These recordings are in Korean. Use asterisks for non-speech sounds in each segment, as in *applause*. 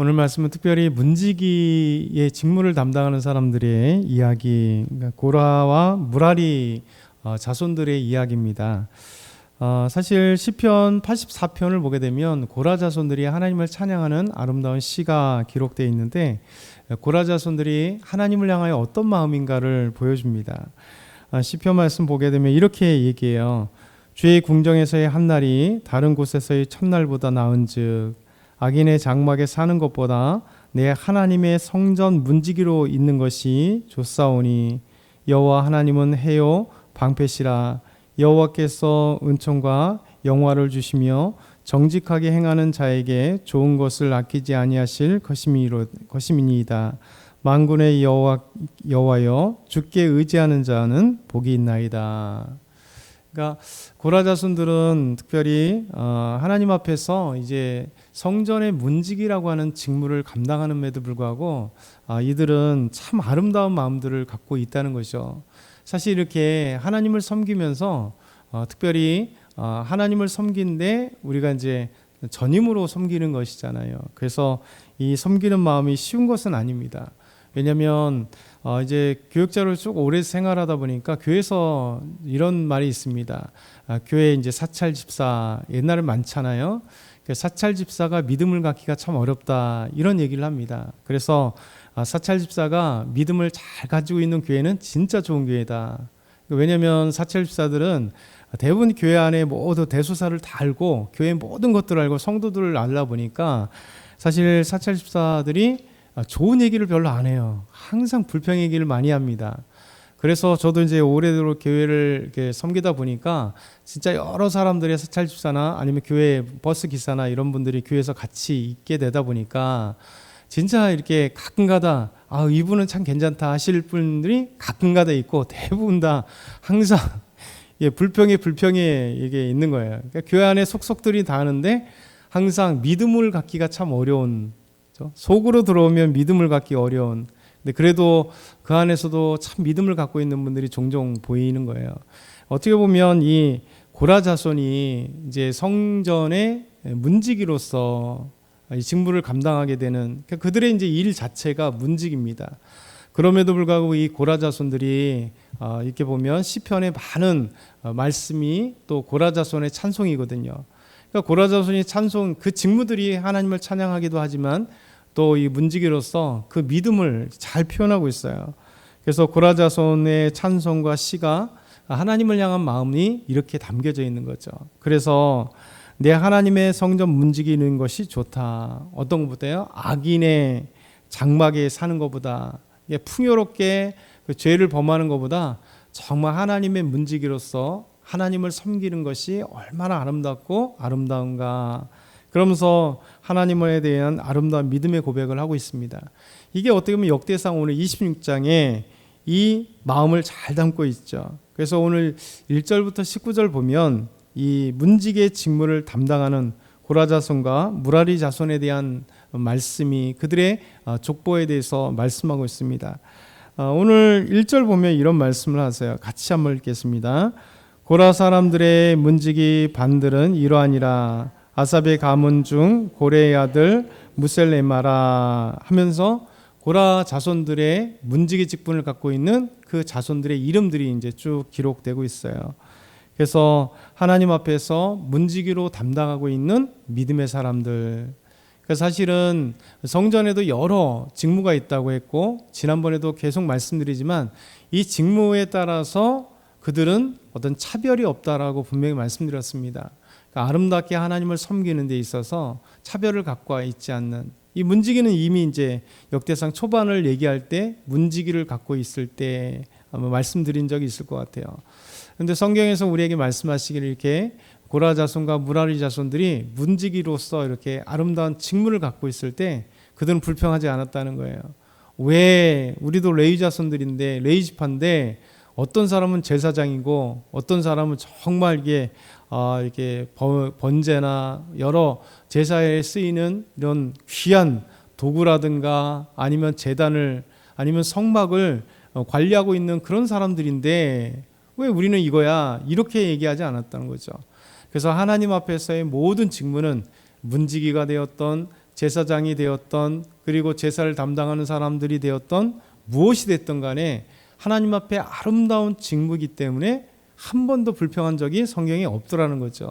오늘 말씀은 특별히 문지기의 직무를 담당하는 사람들의 이야기, 고라와 무라리 어, 자손들의 이야기입니다. 어, 사실 시편 84편을 보게 되면 고라 자손들이 하나님을 찬양하는 아름다운 시가 기록되어 있는데 고라 자손들이 하나님을 향하여 어떤 마음인가를 보여줍니다. 아, 시편 말씀 보게 되면 이렇게 얘기해요. 주의 궁정에서의 한 날이 다른 곳에서의 첫날보다 나은즉 악인의 장막에 사는 것보다 내 하나님의 성전 문지기로 있는 것이 좋사오니 여호와 하나님은 해요 방패시라 여호와께서 은총과 영화를 주시며 정직하게 행하는 자에게 좋은 것을 아끼지 아니하실 것임이니이다. 만군의 여호와 여호와여 주께 의지하는 자는 복이 있나이다. 그러니까 고라 자손들은 특별히 어, 하나님 앞에서 이제 성전의 문지기라고 하는 직무를 감당하는에도 불구하고 아, 이들은 참 아름다운 마음들을 갖고 있다는 것이죠. 사실 이렇게 하나님을 섬기면서 어, 특별히 어, 하나님을 섬긴데 우리가 이제 전임으로 섬기는 것이잖아요. 그래서 이 섬기는 마음이 쉬운 것은 아닙니다. 왜냐하면 어, 이제 교육자로 쭉 오래 생활하다 보니까 교회에서 이런 말이 있습니다. 아, 교회 이제 사찰 집사 옛날에 많잖아요. 그 사찰 집사가 믿음을 갖기가 참 어렵다 이런 얘기를 합니다. 그래서 아, 사찰 집사가 믿음을 잘 가지고 있는 교회는 진짜 좋은 교회다. 왜냐하면 사찰 집사들은 대부분 교회 안에 모두 대소사를 다 알고 교회 모든 것들을 알고 성도들을 알다 보니까 사실 사찰 집사들이 좋은 얘기를 별로 안 해요. 항상 불평 얘기를 많이 합니다. 그래서 저도 이제 오래도록 교회를 섬기다 보니까 진짜 여러 사람들의 사찰 집사나 아니면 교회 버스 기사나 이런 분들이 교회에서 같이 있게 되다 보니까 진짜 이렇게 가끔가다 아 이분은 참 괜찮다 하실 분들이 가끔가다 있고 대부분 다 항상 *laughs* 예, 불평에 불평에 이게 있는 거예요. 그러니까 교회 안에 속속들이 다 하는데 항상 믿음을 갖기가 참 어려운 그렇죠? 속으로 들어오면 믿음을 갖기 어려운 근데 그래도 그 안에서도 참 믿음을 갖고 있는 분들이 종종 보이는 거예요. 어떻게 보면 이 고라 자손이 이제 성전의 문지기로서 이 직무를 감당하게 되는 그러니까 그들의 이제 일 자체가 문직입니다. 그럼에도 불구하고 이 고라 자손들이 어, 이렇게 보면 시편의 많은 어, 말씀이 또 고라 자손의 찬송이거든요. 그러니까 고라 자손이 찬송 그 직무들이 하나님을 찬양하기도 하지만 또 이 문지기로서 그 믿음을 잘 표현하고 있어요. 그래서 고라 자손의 찬송과 시가 하나님을 향한 마음이 이렇게 담겨져 있는 거죠. 그래서 내 하나님의 성전 문지기는 것이 좋다. 어떤 것보다요? 악인의 장막에 사는 것보다 풍요롭게 그 죄를 범하는 것보다 정말 하나님의 문지기로서 하나님을 섬기는 것이 얼마나 아름답고 아름다운가. 그러면서 하나님에 대한 아름다운 믿음의 고백을 하고 있습니다. 이게 어떻게 보면 역대상 오늘 26장에 이 마음을 잘 담고 있죠. 그래서 오늘 1절부터 19절 보면 이 문직의 직무를 담당하는 고라 자손과 무라리 자손에 대한 말씀이 그들의 어, 족보에 대해서 말씀하고 있습니다. 어, 오늘 1절 보면 이런 말씀을 하세요. 같이 한번 읽겠습니다. 고라 사람들의 문직이 반들은 이러하니라 아삽의 가문 중 고레의 아들 무셀레마라 하면서 고라 자손들의 문직의 직분을 갖고 있는 그 자손들의 이름들이 이제 쭉 기록되고 있어요. 그래서 하나님 앞에서 문지기로 담당하고 있는 믿음의 사람들. 그래서 사실은 성전에도 여러 직무가 있다고 했고 지난번에도 계속 말씀드리지만 이 직무에 따라서 그들은 어떤 차별이 없다라고 분명히 말씀드렸습니다. 그러니까 아름답게 하나님을 섬기는 데 있어서 차별을 갖고 있지 않는 이 문지기는 이미 이제 역대상 초반을 얘기할 때 문지기를 갖고 있을 때 아마 말씀드린 적이 있을 것 같아요. 근데 성경에서 우리에게 말씀하시기를 이렇게 고라 자손과 무라리 자손들이 문지기로서 이렇게 아름다운 직무를 갖고 있을 때 그들은 불평하지 않았다는 거예요. 왜 우리도 레위 자손들인데 레위 지파인데 어떤 사람은 제사장이고 어떤 사람은 정말 이게 아 이렇게 번제나 여러 제사에 쓰이는 이런 귀한 도구라든가 아니면 재단을 아니면 성막을 관리하고 있는 그런 사람들인데 왜 우리는 이거야? 이렇게 얘기하지 않았다는 거죠. 그래서 하나님 앞에서의 모든 직무는 문지기가 되었던 제사장이 되었던 그리고 제사를 담당하는 사람들이 되었던 무엇이 됐던 간에 하나님 앞에 아름다운 직무이기 때문에 한 번도 불평한 적이 성경에 없더라는 거죠.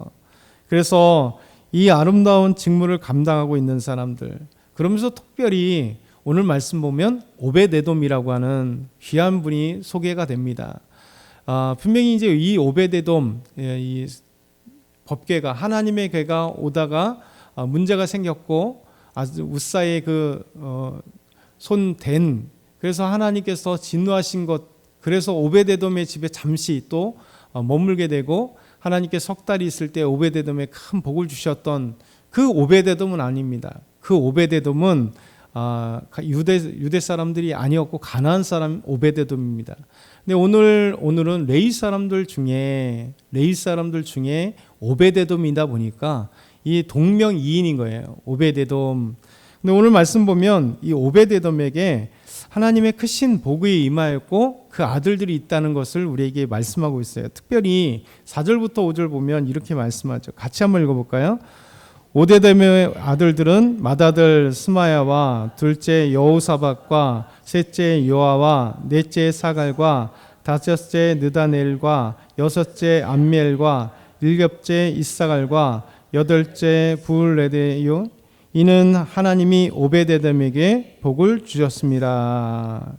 그래서 이 아름다운 직무를 감당하고 있는 사람들 그러면서 특별히 오늘 말씀 보면 오베데돔이라고 하는 귀한 분이 소개가 됩니다. 아, 분명히 이제 이 오베데돔 예, 이 법궤가 하나님의 궤가 오다가 아, 문제가 생겼고 아주 우사의 그 어, 손댄 그래서 하나님께서 진노하신 것 그래서 오베데돔의 집에 잠시 또 어, 머물게 되고 하나님께 석 달이 있을 때 오베데돔에 큰 복을 주셨던 그 오베데돔은 아닙니다. 그 오베데돔은 아, 유대 유대 사람들이 아니었고 가나안 사람 오베데돔입니다. 근데 오늘 오늘은 레이 사람들 중에 레이 사람들 중에 오베데돔이다 보니까 이 동명이인인 거예요. 오베데돔. 근데 오늘 말씀 보면 이 오베데돔에게 하나님의 크신 복이 임하였고 그 아들들이 있다는 것을 우리에게 말씀하고 있어요. 특별히 4절부터 5절 보면 이렇게 말씀하죠. 같이 한번 읽어 볼까요? 오데돔의 아들들은 맏아들 스마야와 둘째 여호사박과 셋째 요아와 넷째 사갈과 다섯째 느다넬과 여섯째 암멜과 일곱째 이사갈과 여덟째 부울레데요 이는 하나님이 오베데돔에게 복을 주셨습니다.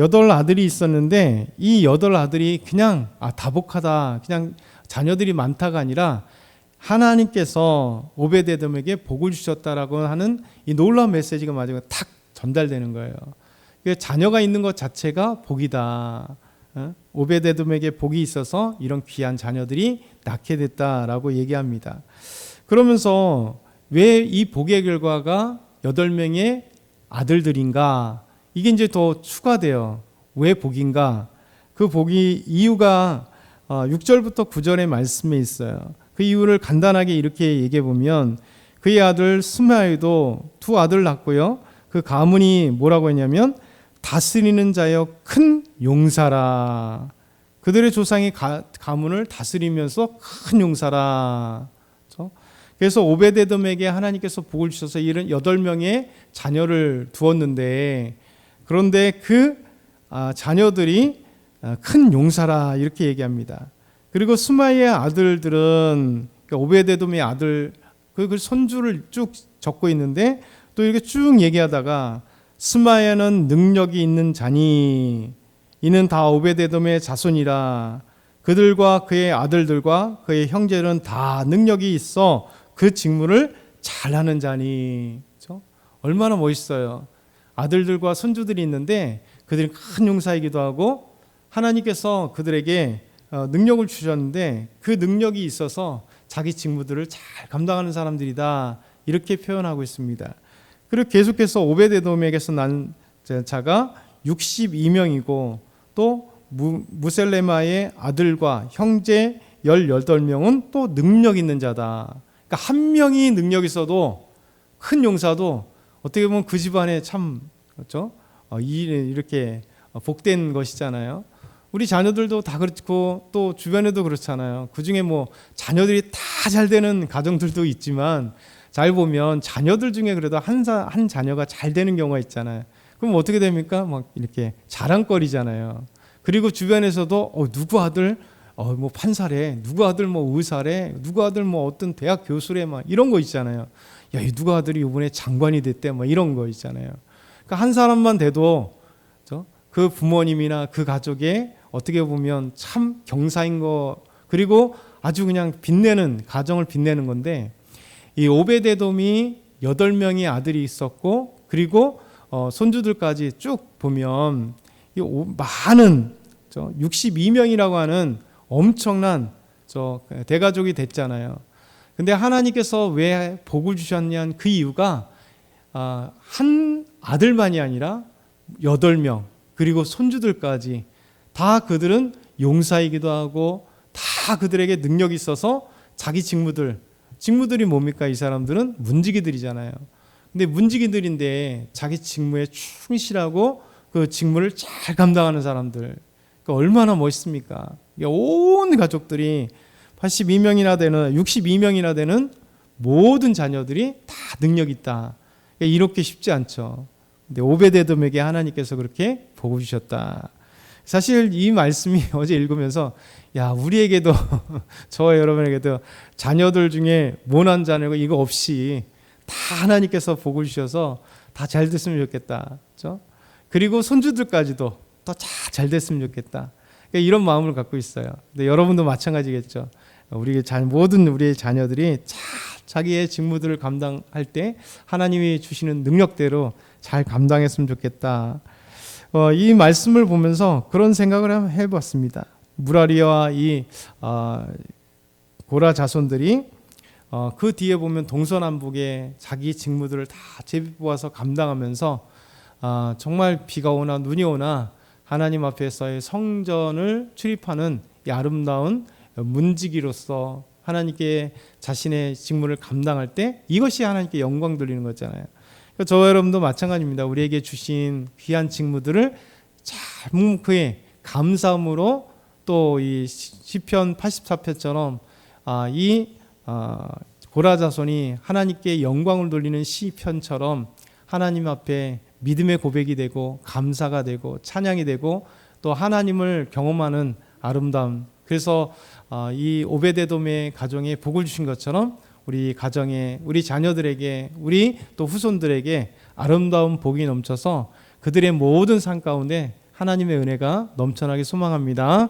여덟 아들이 있었는데 이 여덟 아들이 그냥 아 다복하다 그냥 자녀들이 많다가 아니라 하나님께서 오베데돔에게 복을 주셨다라고 하는 이 놀라운 메시지가 마지막에 탁 전달되는 거예요. 그 자녀가 있는 것 자체가 복이다. 어? 오베데돔에게 복이 있어서 이런 귀한 자녀들이 낳게 됐다라고 얘기합니다. 그러면서 왜 이 복의 결과가 여덟 명의 아들들인가? 이게 이제 더 추가돼요. 왜 복인가? 그 복이 이유가 6절부터 9절의 말씀에 있어요. 그 이유를 간단하게 이렇게 얘기해 보면 그의 아들 스마이도 두 아들 낳고요. 그 가문이 뭐라고 했냐면 다스리는 자여 큰 용사라. 그들의 조상이 가, 가문을 다스리면서 큰 용사라. 그래서 오베데돔에게 하나님께서 복을 주셔서 이런 여덟 명의 자녀를 두었는데 그런데 그 아, 자녀들이 아, 큰 용사라 이렇게 얘기합니다. 그리고 스마이의 아들들은 그러니까 오베데돔의 아들 그, 그 손주를 쭉 적고 있는데 또 이렇게 쭉 얘기하다가 스마야는 능력이 있는 자니 이는 다 오베데돔의 자손이라 그들과 그의 아들들과 그의 형제는 다 능력이 있어 그 직무를 잘하는 자니 그렇죠? 얼마나 멋있어요 아들들과 손주들이 있는데 그들이 큰 용사이기도 하고 하나님께서 그들에게 어, 능력을 주셨는데 그 능력이 있어서 자기 직무들을 잘 감당하는 사람들이다 이렇게 표현하고 있습니다. 그리고 계속해서 오베데돔에게서 난 자가 62명이고 또 무셀레마의 아들과 형제 18명은 또 능력 있는 자다. 그러니까 한 명이 능력 있어도 큰 용사도 어떻게 보면 그 집안에 참 그렇죠? 어, 이렇게 복된 것이잖아요. 우리 자녀들도 다 그렇고 또 주변에도 그렇잖아요. 그 중에 뭐 자녀들이 다 잘 되는 가정들도 있지만 잘 보면 자녀들 중에 그래도 한, 사, 한 자녀가 잘 되는 경우가 있잖아요. 그럼 어떻게 됩니까? 막 이렇게 자랑거리잖아요. 그리고 주변에서도 어, 누구 아들 어, 뭐 판사래, 누구 아들 뭐 의사래, 누구 아들 뭐 어떤 대학 교수래, 막 이런 거 있잖아요. 야, 이 누구 아들이 이번에 장관이 됐대, 뭐 이런 거 있잖아요. 그러니까 한 사람만 돼도 그 부모님이나 그 가족의 어떻게 보면 참 경사인 거 그리고 아주 그냥 빛내는 가정을 빛내는 건데 이 오베데돔이 여덟 명의 아들이 있었고 그리고 어, 손주들까지 쭉 보면 이 오, 많은 저 62명이라고 하는 엄청난 저 대가족이 됐잖아요. 근데 하나님께서 왜 복을 주셨냐는 그 이유가 아, 한 아들만이 아니라 여덟 명 그리고 손주들까지 다 그들은 용사이기도 하고 다 그들에게 능력이 있어서 자기 직무들 직무들이 뭡니까 이 사람들은 문지기들이잖아요. 근데 문지기들인데 자기 직무에 충실하고 그 직무를 잘 감당하는 사람들 그러니까 얼마나 멋있습니까? 온 가족들이 82명이나 되는 62명이나 되는 모든 자녀들이 다 능력 있다. 그러니까 이렇게 쉽지 않죠. 근데 오베데돔에게 하나님께서 그렇게 복을 주셨다. 사실 이 말씀이 *laughs* 어제 읽으면서 야 우리에게도 *laughs* 저와 여러분에게도 자녀들 중에 모난 자녀가 이거 없이 다 하나님께서 복을 주셔서 다 잘 됐으면 좋겠다. 그렇죠? 그리고 손주들까지도 더 잘 됐으면 좋겠다. 그러니까 이런 마음을 갖고 있어요. 근데 여러분도 마찬가지겠죠. 우리 자, 모든 우리의 자녀들이 잘 자기의 직무들을 감당할 때 하나님이 주시는 능력대로 잘 감당했으면 좋겠다. 어, 이 말씀을 보면서 그런 생각을 해봤습니다. 무라리와 이 어, 고라 자손들이 어, 그 뒤에 보면 동서남북에 자기 직무들을 다 제비 뽑아서 감당하면서 아, 정말 비가 오나 눈이 오나 하나님 앞에서의 성전을 출입하는 이 아름다운 문지기로서 하나님께 자신의 직무를 감당할 때 이것이 하나님께 영광 돌리는 거잖아요. 그러니까 저와 여러분도 마찬가지입니다. 우리에게 주신 귀한 직무들을 잘 묵묵히 감사함으로 또 이 시편 84편처럼 아, 이 아, 고라자손이 하나님께 영광을 돌리는 시편처럼 하나님 앞에 믿음의 고백이 되고 감사가 되고 찬양이 되고 또 하나님을 경험하는 아름다움. 그래서 아, 이 오베데돔의 가정에 복을 주신 것처럼 우리 가정에 우리 자녀들에게 우리 또 후손들에게 아름다운 복이 넘쳐서 그들의 모든 삶 가운데 하나님의 은혜가 넘쳐나게 소망합니다.